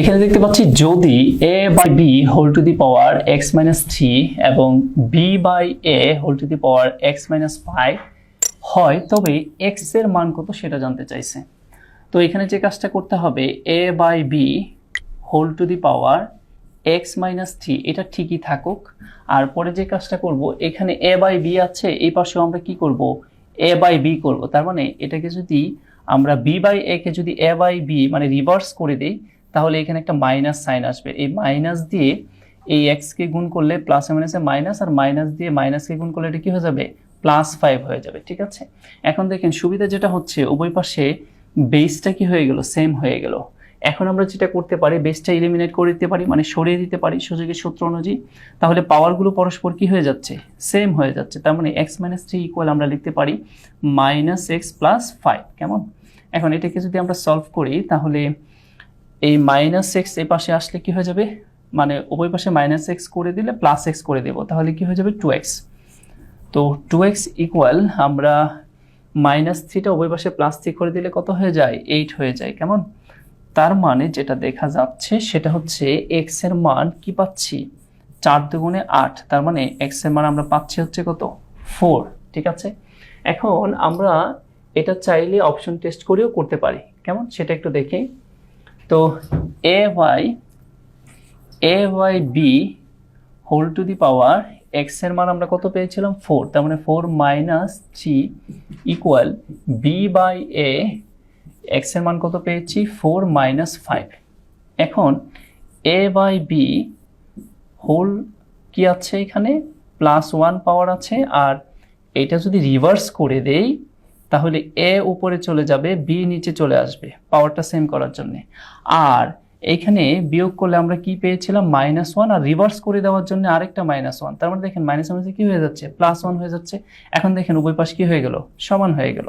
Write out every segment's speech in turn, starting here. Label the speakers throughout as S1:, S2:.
S1: এখানে দেখতে পাচ্ছি যদি a by b whole to the power x minus three এবং b by a whole to the power x minus five হয়, তবে এক্সের মান কত সেটা জানতে চাইছে। তো এখানে যে কাজটা করতে হবে a by b whole to the power x minus three এটা ঠিকই থাকুক। আর পরে যে কাজটা করব, এখানে এ বাই বি আছে, এই পাশেও আমরা কি করব? এ বাই বি করব। তার মানে এটাকে যদি আমরা বি বাই এ কে যদি এ বাই বি মানে রিভার্স করে দিই তাহলে এখানে একটা মাইনাস সাইন আসবে। এই মাইনাস দিয়ে এই এক্সকে গুণ করলে প্লাস মাইনাসে মাইনাস, আর মাইনাস দিয়ে মাইনাসকে গুণ করলে এটা কি হয়ে যাবে? প্লাস ফাইভ হয়ে যাবে, ঠিক আছে? এখন দেখেন, সুবিধা যেটা হচ্ছে, উভয় পাশে বেসটা কি হয়ে গেল? সেম হয়ে গেল। এখন আমরা যেটা করতে পারি বেসটা ইলিমিনেট করে দিতে পারি মানে সরিয়ে দিতে পারি সুযোগের সূত্র অনুযায়ী, তাহলে পাওয়ারগুলো পরস্পর কি হয়ে যাচ্ছে? সেম হয়ে যাচ্ছে। তার মানে এক্স মাইনাস থ্রি ইকুয়াল আমরা লিখতে পারি মাইনাস এক্স প্লাস ফাইভ কেমন? এখন এটাকে যদি আমরা সলভ করি, তাহলে এই মাইনাস এক্স এই পাশে আসলে কি হয়ে যাবে? মানে উভয় পাশে মাইনাস এক্স করে দিলে প্লাস এক্স করে দেবো। তাহলে কি হয়ে যাবে? টু এক্স তো টু এক্স ইকুয়াল আমরা মাইনাস থ্রিটা উভয় পাশে প্লাস থ্রি করে দিলে কত হয়ে যায়? এইট হয়ে যায়। কেমন? তার মানে যেটা দেখা যাচ্ছে সেটা হচ্ছে এক্সের মান কি পাচ্ছি? চার দুগুণে আট। তার মানে এক্সের মান আমরা পাচ্ছি হচ্ছে কত? ফোর ঠিক আছে? এখন আমরা এটা চাইলে অপশন টেস্ট করেও করতে পারি। কেমন? সেটা একটু দেখি। তো a y a y b whole to the power এক্সের মান আমরা কত পেয়েছিলাম? ফোর তার মানে four minus three equal b by a এক্সের মান কত পেয়েছি? ফোর মাইনাস ফাইভ এখন এ বাই বি হোল কি আছে এখানে? প্লাস ওয়ান পাওয়ার আছে, আর এটা যদি রিভার্স করে দেই তাহলে এ উপরে চলে যাবে, বি নিচে চলে আসবে পাওয়ারটা সেম করার জন্যে। আর এইখানে বিয়োগ করলে আমরা কি পেয়েছিলাম? মাইনাস ওয়ান আর রিভার্স করে দেওয়ার জন্য আরেকটা মাইনাস ওয়ান তার মানে দেখেন মাইনাস ওয়ান কি হয়ে যাচ্ছে? প্লাস ওয়ান হয়ে যাচ্ছে। এখন দেখেন উভয় পাশ কি হয়ে গেল? সমান হয়ে গেল।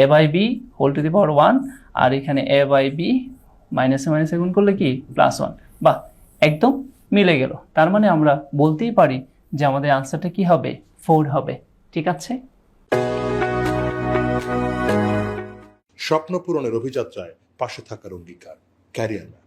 S1: A by b whole to the power one আর এখানে এ বাই বি মাইনাসে মাইনাসে গুণ করলে কি? প্লাস ওয়ান বাহ, একদম মিলে গেল। তার মানে আমরা বলতেই পারি যে আমাদের আনসারটা কি হবে? ফোর হবে। ঠিক আছে?
S2: স্বপ্ন পূরণের অভিযাত্রায় পাশে থাকার অঙ্গীকার। ক্যারিয়ার